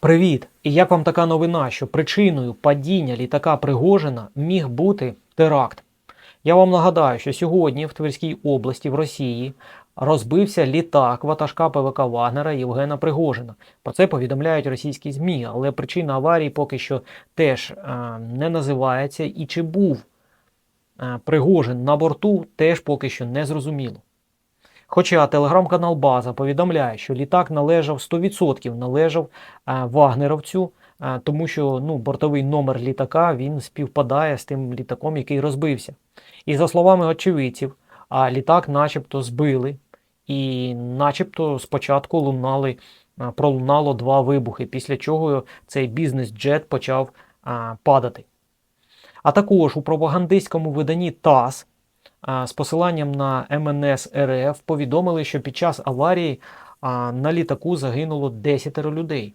Привіт! І як вам така новина, що причиною падіння літака Пригожина міг бути теракт? Я вам нагадаю, що сьогодні в Тверській області в Росії розбився літак ватажка ПВК Вагнера Євгена Пригожина. Про це повідомляють російські ЗМІ, але причина аварії поки що теж е, не називається. І чи був е, Пригожин на борту, теж поки що не зрозуміло. Хоча телеграм-канал База повідомляє, що літак належав 100% належав е, вагнеровцю, е, тому що ну, бортовий номер літака він співпадає з тим літаком, який розбився. І за словами очевидців, а літак начебто збили, і начебто спочатку лунали, е, пролунало два вибухи, після чого цей бізнес-джет почав е, падати. А також у пропагандистському виданні ТАСС а, з посиланням на МНС РФ повідомили, що під час аварії на літаку загинуло 10 людей.